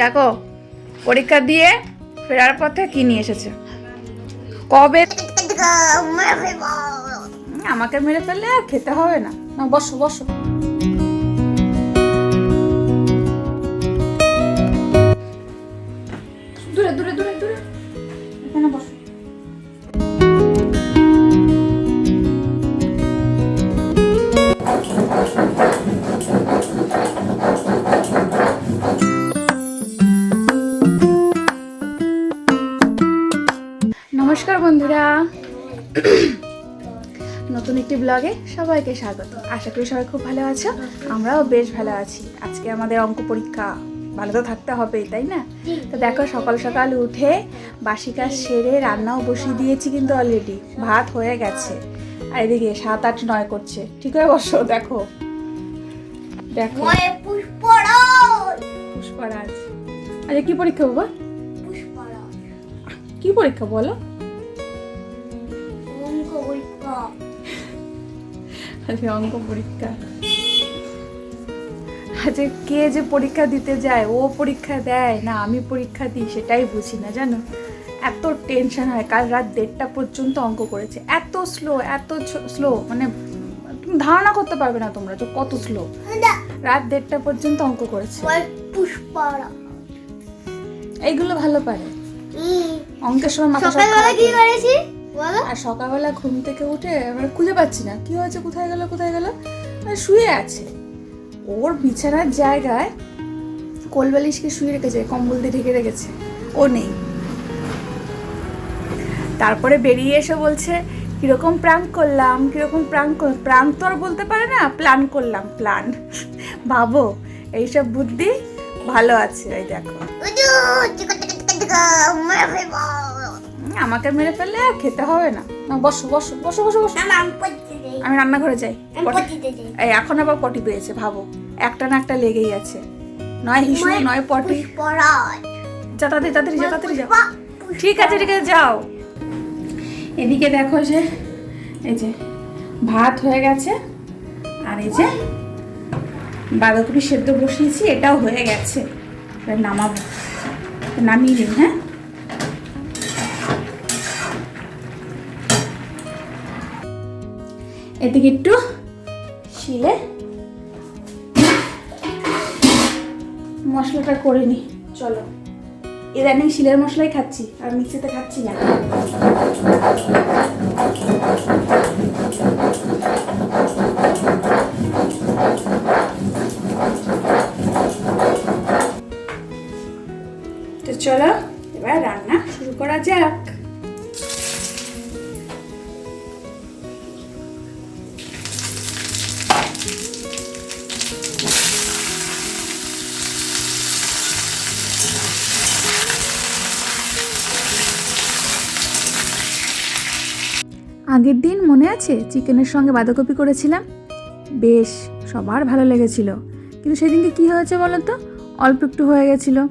দেখো, পরীক্ষা দিয়ে ফেরার পথে কি নিয়ে এসেছে? কবে? আমাকে মেরে ফেললে আর খেতে হবে না। না, বসো বসো। দূরে দূরে। নতুন একটি ব্লগে সবাইকে স্বাগত। আশা করি সবাই খুব ভালো আছো আমরাও বেশ ভালো আছি। আজকে আমাদের অঙ্ক পরীক্ষা ভালো তো থাকতে হবে তাই না? তো দেখো সকাল সকাল উঠে বাসি কাজ সেরে রান্নাও বসিয়ে দিয়েছি কিন্তু অলরেডি ভাত হয়ে গেছে। আর এদিকে সাত আট নয় করছে। ঠিক হয়ে বসো দেখো। দেখো। পুষ্পরাজ। আচ্ছা কি পরীক্ষা বাবা? কি পরীক্ষা বলো? আজকে অঙ্ক পরীক্ষা। আজকে কে যে পরীক্ষা দিতে যায় ও পরীক্ষা দেয়? না আমি পরীক্ষা দিই সেটাই বুঝি না জানো? এত টেনশন হয় কাল রাত দেড়টা পর্যন্ত অঙ্ক করেছে। এত স্লো এত স্লো মানে তুমি ধারণা করতে পারবে না তোমরা যে কত স্লো রাত দেড়টা পর্যন্ত অঙ্ক করেছে। এইগুলো ভালো পারে। অঙ্কের সময় মাথা সকালবেলা খারাপ কি করেছি? আর সকালবেলা ঘুম থেকে উঠে এবার খুঁজে পাচ্ছি না কি হয়েছে কোথায় গেল কোথায় গেল শুয়ে আছে ওর বিছানার জায়গায় কোলবালিশকে শুয়ে রেখেছে কম্বল দিয়ে ঢেকে রেখেছে ও নেই তারপরে বেরিয়ে এসে বলছে কীরকম প্রাঙ্ক করলাম কীরকম প্রাঙ্ক প্রাঙ্ক তো আর বলতে পারে না প্ল্যান করলাম প্ল্যান ভাবো এইসব বুদ্ধি ভালো আছে এই দেখো আমাকে মেরে ফেললে আর খেতে হবে না। বসো বসো বসো বসো বসো। আমি রান্নাঘরে যাই। পটি- এই এখন আবার পটি পেয়েছে ভাবো। একটা না একটা লেগেই আছে। নয় হিসু নয় পটি। যা তাড়াতাড়ি তাড়াতাড়ি যা তাড়াতাড়ি যাও। ঠিক আছে ঠিক আছে যাও। এদিকে দেখো যে এই যে ভাত হয়ে গেছে। আর এই যে বাঁধাকপি সেদ্ধ বসিয়েছি এটাও হয়ে গেছে। নামাবো। নামিয়ে নিন হ্যাঁ? এদিকে একটু শিলে মশলাটা করে নি। চলো। ইদানিং শিলের মশলাই খাচ্ছি, আর মিক্সিতে খাচ্ছি না। আগের দিন মনে আছে চিকেনের সঙ্গে বাঁধাকপি করেছিলাম? বেশ, সবার ভালো লেগেছিল। কিন্তু সেদিনকে কি হয়েছে বলো তো? অল্প একটু হয়ে গেছিল।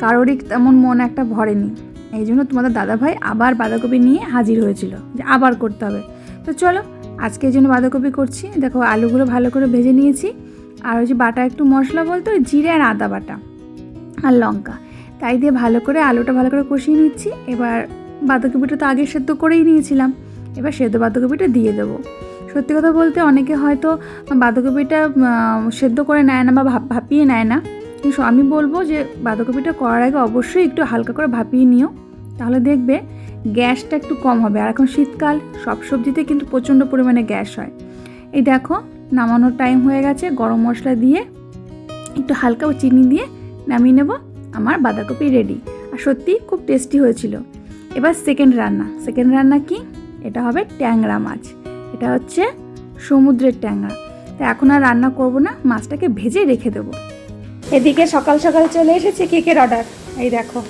কারোরই তেমন মন একটা ভরেনি। এই জন্য তোমাদের দাদাভাই আবার বাঁধাকপি নিয়ে হাজির হয়েছিল যে আবার করতে হবে। তো চলো, আজকে এই জন্য বাঁধাকপি করছি। দেখো, আলুগুলো ভালো করে ভেজে নিয়েছি। আর ওই যে বাটা একটু মশলা বলতো জিরে আর আদা বাটা আর লঙ্কা। তাই দিয়ে ভালো করে আলুটা ভালো করে কষিয়ে নিচ্ছি। এবার বাঁধাকপিটা তো আগে সেদ্ধ করেই নিয়েছিলাম। এবার সেদ্ধ বাঁধাকপিটা দিয়ে দেবো। সত্যি কথা বলতে অনেকে হয়তো বাঁধাকপিটা সেদ্ধ করে নেয় না বা ভাপিয়ে নেয় না। কিন্তু আমি বলব যে বাঁধাকপিটা করার আগে অবশ্যই একটু হালকা করে ভাপিয়ে নিও। তাহলে দেখবে গ্যাসটা একটু কম হবে। আর এখন শীতকাল, সব সবজিতে কিন্তু প্রচণ্ড পরিমাণে গ্যাস হয়। এই দেখো, নামানোর টাইম হয়ে গেছে। গরম মশলা দিয়ে একটু হালকা চিনি দিয়ে নামিয়ে নেব। আমার বাঁধাকপি রেডি আর সত্যি খুব টেস্টি হয়েছিল। এবার সেকেন্ড রান্না। সেকেন্ড রান্না কি? এটা হবে ট্যাংরা মাছ। এটা হচ্ছে সমুদ্রের ট্যাংরা। তো এখন আর রান্না করব না, মাছটাকে ভেজে রেখে দেবো। এদিকে সকাল সকাল চলে এসেছে কেকের অর্ডার। এই দেখো।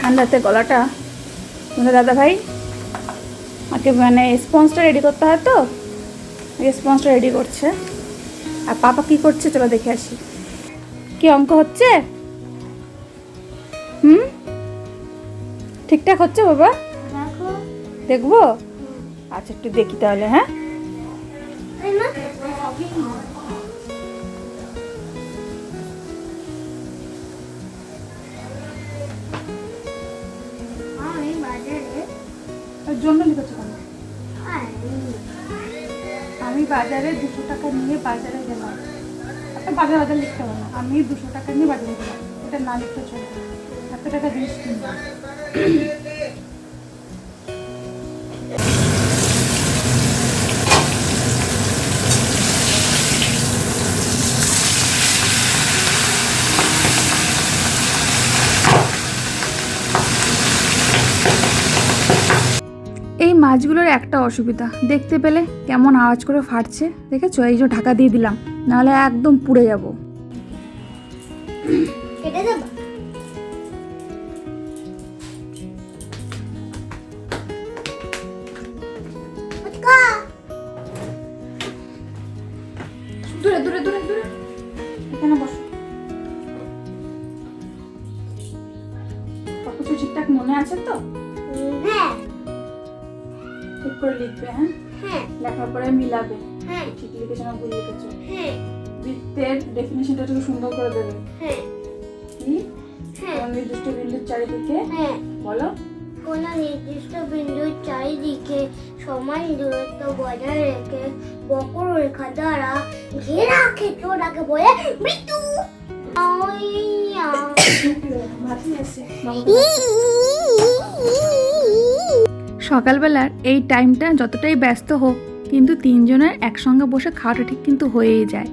ঠান্ডাতে গলাটা। তোমাদের দাদা ভাই আমাকে মানে স্পঞ্জটা রেডি করতে হয় তো? স্পঞ্জটা রেডি করছে। আর পাপা কি করছে চলো দেখে আসি। কি অঙ্ক হচ্ছে? হুম? ঠিকঠাক হচ্ছে বাবা? দেখব? আচ্ছা একটু দেখি তাহলে হ্যাঁ? আমি বাজারে দুশো টাকা নিয়ে বাজারে গেলাম। একটা বাজার বাজার লিখতে পারলাম আমি দুশো টাকা নিয়ে বাজারে গেলাম। এটা না লিখতে চলে এত টাকা জিনিস কিনবো। এই মাছগুলোর একটা অসুবিধা। দেখতে পেলে কেমন আওয়াজ করে ফাটছে, দেখেছ? এই যে ঢাকা দিয়ে দিলাম, নাহলে একদম পুড়ে যাব। কেটে দেব? হ্যাঁ। বৃত্তের ডেফিনেশনটা একটু সুন্দর করে দেবে। হ্যাঁ। কি? হ্যাঁ। কোন নির্দিষ্ট বিন্দুর চারিদিকে। হ্যাঁ। বলো। কোনো নির্দিষ্ট বিন্দুর চারিদিকে সমান দূরত্ব বজায় রেখে বক্ররেখা দ্বারা ঘেরা ক্ষেত্রটাকে বলে মৃত্যু। সকালবেলার এই টাইমটা যতটাই ব্যস্ত হোক কিন্তু তিনজনের একসঙ্গে বসে খাওয়াটা ঠিক কিন্তু হয়েই যায়।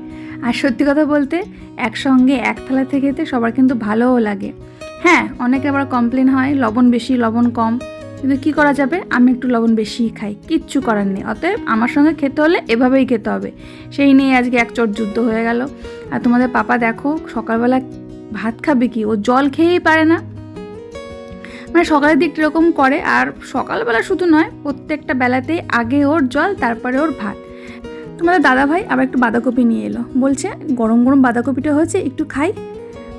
আর সত্যি কথা বলতে, একসঙ্গে এক থালা থেকে খেতে সবার কিন্তু ভালোও লাগে। হ্যাঁ অনেকে আবার কমপ্লেন হয়, লবণ বেশি, লবণ কম। কিন্তু কী করা যাবে? আমি একটু লবণ বেশিই খাই, কিচ্ছু করার নেই। অতএব আমার সঙ্গে খেতে হলে এভাবেই খেতে হবে। সেই নিয়ে আজকে এক চট যুদ্ধ হয়ে গেল। আর তোমাদের পাপা দেখো, সকালবেলা ভাত খাবে কি? ও জল খেয়েই পারে না। মানে সকালের দিকটা এরকম করে, আর সকালবেলা শুধু নয়, প্রত্যেকটা বেলাতেই আগে ওর জল, তারপরে ওর ভাত। তোমাদের দাদা ভাই আবার একটু বাঁধাকপি নিয়ে এলো। বলছে, গরম গরম বাঁধাকপিটা হয়েছে, একটু খাই।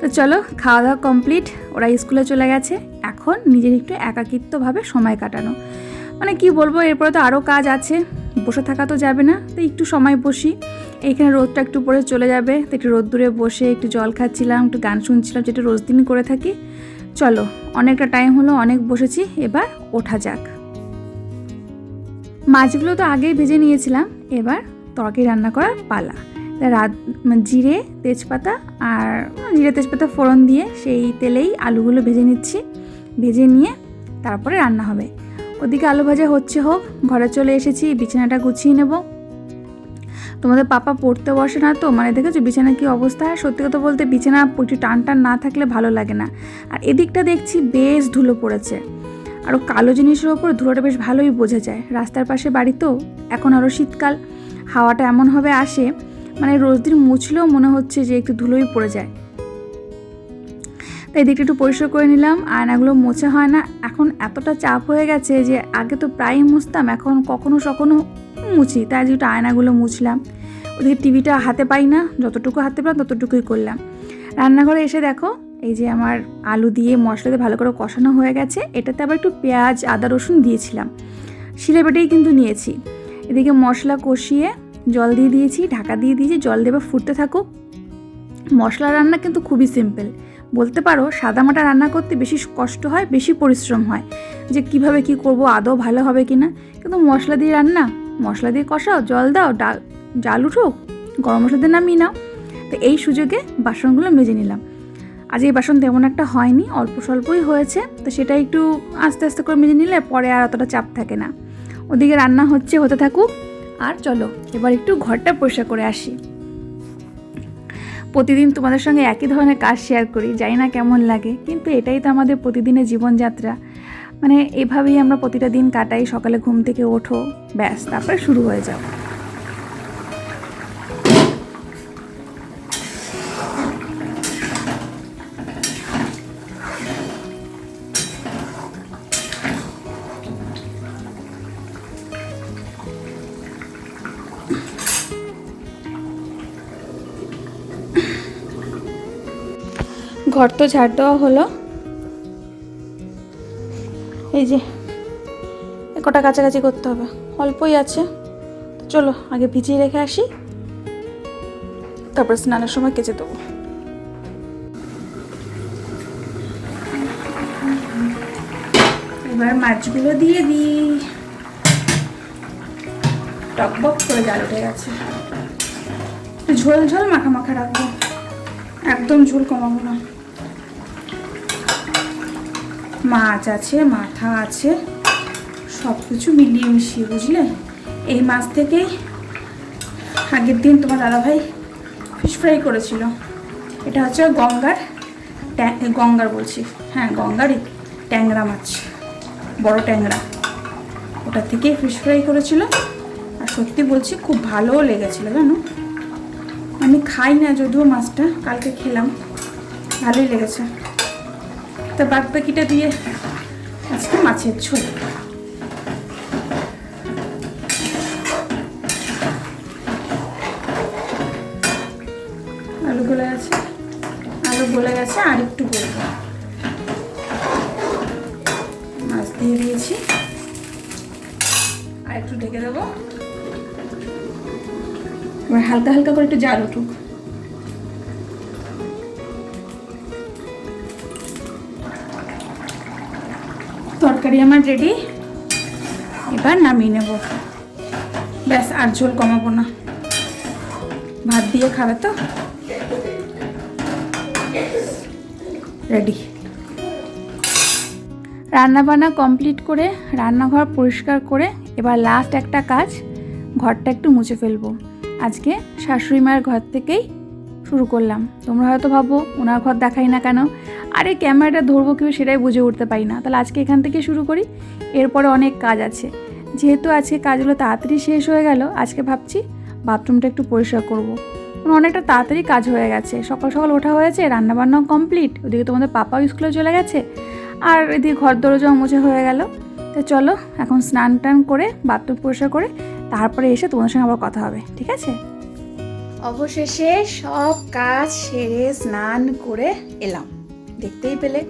তো চলো খাওয়া দাওয়া কমপ্লিট ওরা স্কুলে চলে গেছে। এখন নিজের একটু একাকিত্বভাবে সময় কাটানো। মানে কি বলব, এরপরে তো আরও কাজ আছে, বসে থাকা তো যাবে না, তো একটু সময় বসি। এইখানে রোদটা একটু পরে চলে যাবে, তো একটু রোদ দূরে বসে একটু জল খাচ্ছিলাম, একটু গান শুনছিলাম, যেটা রোজ দিনই করে থাকি। চলো, অনেকটা টাইম হলো, অনেক বসেছি, এবার ওঠা যাক। মাছগুলো তো আগেই ভেজে নিয়েছিলাম, এবার তরকারি রান্না করার পালা। রাত মানে জিরে, তেজপাতা আর জিরে, তেজপাতা ফোড়ন দিয়ে সেই তেলেই আলুগুলো ভেজে নিচ্ছি। ভেজে নিয়ে তারপরে রান্না হবে। ওদিকে আলু ভাজা হচ্ছে হোক, ঘরে চলে এসেছি, বিছানাটা গুছিয়ে নেব। তোমাদের পাপা পড়তে বসে না তো? মানে দেখেছ বিছানা কি অবস্থা? সত্যি কথা বলতে বিছানা একটু টান টান না থাকলে ভালো লাগে না। আর এদিকটা দেখছি বেশ ধুলো পড়েছে। আরও কালো জিনিসের ওপর ধুলোটা বেশ ভালোই বোঝা যায়। রাস্তার পাশে বাড়ি তো, এখন আরও শীতকাল। হাওয়াটা এমনভাবে আসে মানে রোজ দিন মুছলেও মনে হচ্ছে যে একটু ধুলোই পড়ে যায়। তাই দিকটা একটু পরিষ্কার করে নিলাম। আয়নাগুলো মোছা হয় না। এখন এতটা চাপ হয়ে গেছে যে আগে তো প্রায়ই মুছতাম, এখন কখনো সখনো মুছি। তাই একটু আয়নাগুলো মুছলাম। ওদিকে টিভিটা হাতে পাই না, যতটুকু হাতে পাই ততটুকুই করলাম। রান্নাঘরে এসে দেখো, এই যে আমার আলু দিয়ে মশলাতে ভালো করে কষানো হয়ে গেছে। এটাতে আবার একটু পেঁয়াজ, আদা, রসুন দিয়েছিলাম। শিলে বেটেই কিন্তু নিয়েছি। এদিকে মশলা কষিয়ে জল দিয়ে দিয়েছি, ঢাকা দিয়ে দিয়েছি। জল দেবে ফুটতে থাকুক। মশলা রান্না কিন্তু খুবই সিম্পল বলতে পারো সাদামাটা রান্না করতে বেশি কষ্ট হয়, বেশি পরিশ্রম হয়। যে কীভাবে কি করব, আদৌ ভালো হবে কি না কিন্তু মশলা দিয়ে রান্না, মশলা দিয়ে কষাও, জল দাও ডাল জাল উঠুক, গরম মশলা দিয়ে নামিয়ে নাও। তো এই সুযোগে বাসনগুলো মেজে নিলাম। আজ এই বাসন তেমন একটা হয়নি, অল্প স্বল্পই হয়েছে। তো সেটা একটু আস্তে আস্তে করে মেজে নিলে পরে আর অতটা চাপ থাকে না। ওদিকে রান্না হচ্ছে, হতে থাকুক। আর চলো, এবার একটু ঘরটা পরিষ্কার করে আসি। প্রতিদিন তোমাদের সঙ্গে একই ধরনের কাজ শেয়ার করি, জানি না কেমন লাগে, কিন্তু এটাই তো আমাদের প্রতিদিনের জীবনযাত্রা। মানে এভাবেই আমরা প্রতিটা দিন কাটাই, সকালে ঘুম থেকে ওঠো, ব্যাস, তারপরে শুরু হয়ে যাও। ঘর তো ঝাড় দেওয়া হলো। এই যে কটা কাছাকাছি করতে হবে। অল্পই আছে। চলো, আগে ভিজিয়ে রেখে আসি। তারপর স্নানের সময় কেচে দেবো। এবার মাছগুলো দিয়ে দিই। টকবক করে জাল উঠে গেছে। ঝোল ঝোল মাখা মাখা রাখব। একদম ঝোল কমাবো না। মাছ আছে, মাথা আছে সব কিছু মিলিয়ে মিশিয়ে, বুঝলে? এই মাছ থেকেই আগের দিন তোমার দাদাভাই ফিশ ফ্রাই করেছিল। এটা হচ্ছে গঙ্গার গঙ্গার বলছি। হ্যাঁ গঙ্গারই ট্যাংরা মাছ, বড় ট্যাংরা। ওটা থেকেই ফিশ ফ্রাই করেছিল। আর সত্যি বলছি, খুব ভালোও লেগেছিলো, জানো? আমি খাই না যদিও মাছটা, কালকে খেলাম। ভালোই লেগেছে। তো বাদ বাকিটা দিয়ে আজকে মাছের ঝোল। আলু গলে গেছে। আলু গলে গেছে আর একটু গলবে মাছ দিয়ে দিয়েছি। আর একটু ঢেকে দেবো। এবার হালকা হালকা করে একটু জাল উঠুক। তরকারি আমার রেডি এবার নামিয়ে নেব। ব্যাস, আর ঝোল কমাবো না। ভাত দিয়ে খাবে তো? রেডি রান্নাবান্না কমপ্লিট করে, রান্নাঘর পরিষ্কার করে, এবার লাস্ট একটা কাজ, ঘরটা একটু মুছে ফেলব। আজকে শাশুড়ি মায়ের ঘর থেকেই শুরু করলাম। তোমরা হয়তো ভাবো, ওনার ঘর দেখাই না কেন? আরে ক্যামেরাটা ধরবো কেউ সেটাই বুঝে উঠতে পারি না। তাহলে আজকে এখান থেকে শুরু করি। এরপরে অনেক কাজ আছে। যেহেতু আজকে কাজগুলো তাড়াতাড়ি শেষ হয়ে গেল, আজকে ভাবছি বাথরুমটা একটু পরিষ্কার করব। মানে অনেকটা তাড়াতাড়ি কাজ হয়ে গেছে। সকাল সকাল ওঠা হয়েছে, রান্নাবান্নাও কমপ্লিট ওদিকে তোমাদের পাপাও স্কুলে চলে গেছে। আর এদিকে ঘর দরজা মুছে হয়ে গেল। তো চলো, এখন স্নান টান করে, বাথরুম পরিষ্কার করে, তারপরে এসে তোমাদের সঙ্গে আবার কথা হবে। ঠিক আছে? অবশেষে সব কাজ সেরে স্নান করে এলাম। দেখতেই পেলে।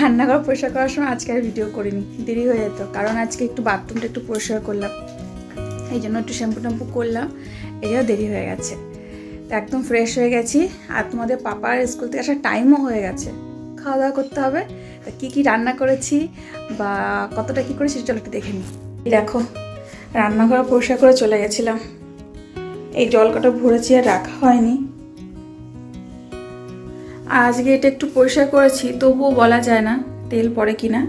রান্নাঘর পরিষ্কার করার সময় আজকে আর ভিডিও করিনি, দেরি হয়ে যেত। কারণ আজকে একটু বাথরুমটা একটু পরিষ্কার করলাম। এই জন্য একটু শ্যাম্পু ট্যাম্পু করলাম জন্য দেরি হয়ে গেছে। তো একদম ফ্রেশ হয়ে গেছি। আর তোমাদের পাপার স্কুল থেকে আসার টাইমও হয়ে গেছে। খাওয়া দাওয়া করতে হবে। তা কী কী রান্না করেছি বা কতটা কী করেছি চলো একটু দেখে নিই। দেখো, রান্নাঘর পরিষ্কার করে চলে গেছিলাম। এই জল কটা ভরেছি আর রাখা হয়নি। আজকে এটা একটু পরিষ্কার করেছি, তবুও বলা যায় না তেল পড়ে কি না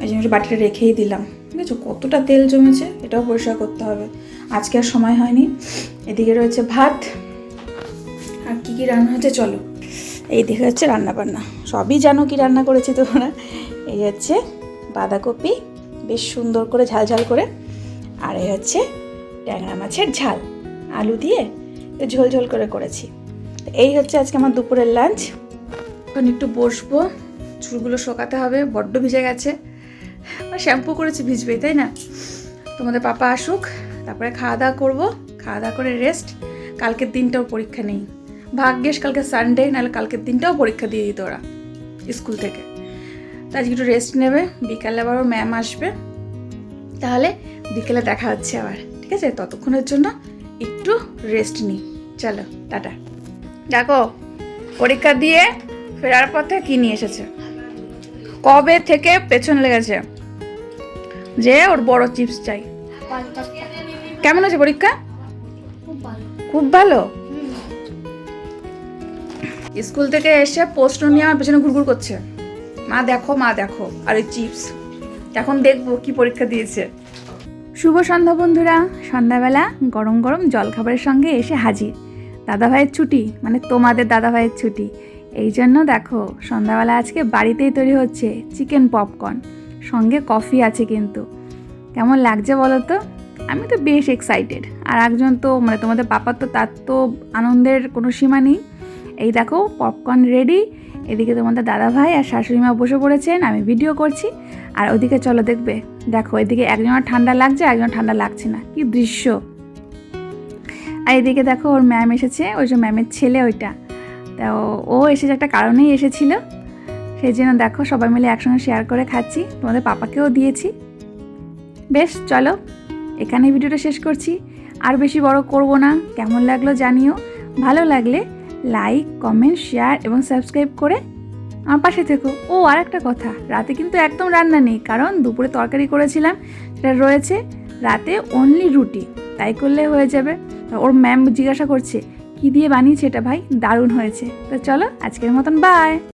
এই জন্য বাটিটা রেখেই দিলাম। ঠিক আছে কতটা তেল জমেছে, এটাও পরিষ্কার করতে হবে। আজকে আর সময় হয়নি। এদিকে রয়েছে ভাত। আর কী কী রান্না হচ্ছে চলো। এই দিকে হচ্ছে রান্না বান্না। সবই জানো কি রান্না করেছি তোমরা। এই হচ্ছে বাঁধাকপি, বেশ সুন্দর করে ঝাল ঝাল করে। আর এই হচ্ছে ট্যাংরা মাছের ঝাল। আলু দিয়ে ঝোল ঝোল করে করেছি। এই হচ্ছে আজকে আমার দুপুরের লাঞ্চ এখন একটু বসবো। চুলগুলো শোকাতে হবে, বড্ড ভিজে গেছে। শ্যাম্পু করেছি, ভিজবেই, তাই না? তোমাদের পাপা আসুক, তারপরে খাওয়া দাওয়া করব। খাওয়া দাওয়া করে রেস্ট কালকের দিনটাও পরীক্ষা নেই। ভাগ্যেস কালকে সানডে নাহলে কালকের দিনটাও পরীক্ষা দিয়ে দিত ওরা স্কুল থেকে। তো আজকে একটু রেস্ট নেবে। বিকালে আবার ম্যাম আসবে। তাহলে বিকেলে দেখা হচ্ছে আবার। ঠিক আছে? ততক্ষণের জন্য একটু রেস্ট নিই। চলো, টাটা। দেখো, পরীক্ষা দিয়ে ফেরার পথে কি নিয়ে এসেছে? কবে থেকে পেছন লেগেছে? যে ওর বড় চিপস চাই। কেমন আছে পরীক্ষা? খুব ভালো। স্কুল থেকে এসে পোস্ট নিয়ে আমার পেছনে ঘুরঘুর করছে। মা দেখো মা দেখো, আর ওই চিপস। এখন দেখব কি পরীক্ষা দিয়েছে। শুভ সন্ধ্যা বন্ধুরা। সন্ধ্যাবেলা গরম গরম জলখাবারের সঙ্গে এসে হাজির। দাদাভাইয়ের ছুটি মানে তোমাদের দাদাভাইয়ের ছুটি। এই জন্য দেখো, সন্ধ্যাবেলা আজকে বাড়িতেই তৈরি হচ্ছে চিকেন পপকর্ন। সঙ্গে কফি আছে কিন্তু। কেমন লাগছে বলো তো? আমি তো বেশ এক্সাইটেড আর একজন তো মানে তোমাদের পাপার তো, তার তো আনন্দের কোনো সীমা নেই। এই দেখো, পপকর্ন রেডি এদিকে তোমাদের দাদা ভাই আর শাশুড়ি মা বসে পড়েছেন, আমি ভিডিও করছি। আর ওদিকে চলো দেখবে। দেখো, এদিকে একজনের ঠান্ডা লাগছে একজন ঠান্ডা লাগছে না। কি দৃশ্য! আর এদিকে দেখো ওর ম্যাম এসেছে, ওই যে ম্যামের ছেলে ওইটা। তা ও- এসেছে একটা কারণেই এসেছিল। সেই জন্য দেখো সবাই মিলে একসঙ্গে শেয়ার করে খাচ্ছি। তোমাদের পাপাকেও দিয়েছি। বেশ, চলো এখানে ভিডিওটা শেষ করছি। আর বেশি বড় করব না, কেমন লাগল জানিও। ভালো লাগলে লাইক কমেন্ট শেয়ার এবং সাবস্ক্রাইব করে আমার পাশে থেকো। ও আর একটা কথা, রাতে কিন্তু একদম রান্না নেই, কারণ দুপুরে তরকারি করেছিলাম, সেটা রয়েছে রাতে অনলি রুটি, তাই করলে হয়ে যাবে। তা ওর ম্যাম জিজ্ঞাসা করছে, কি দিয়ে বানিয়েছে এটা ভাই? দারুণ হয়েছে। তো চলো, আজকের মতন বাই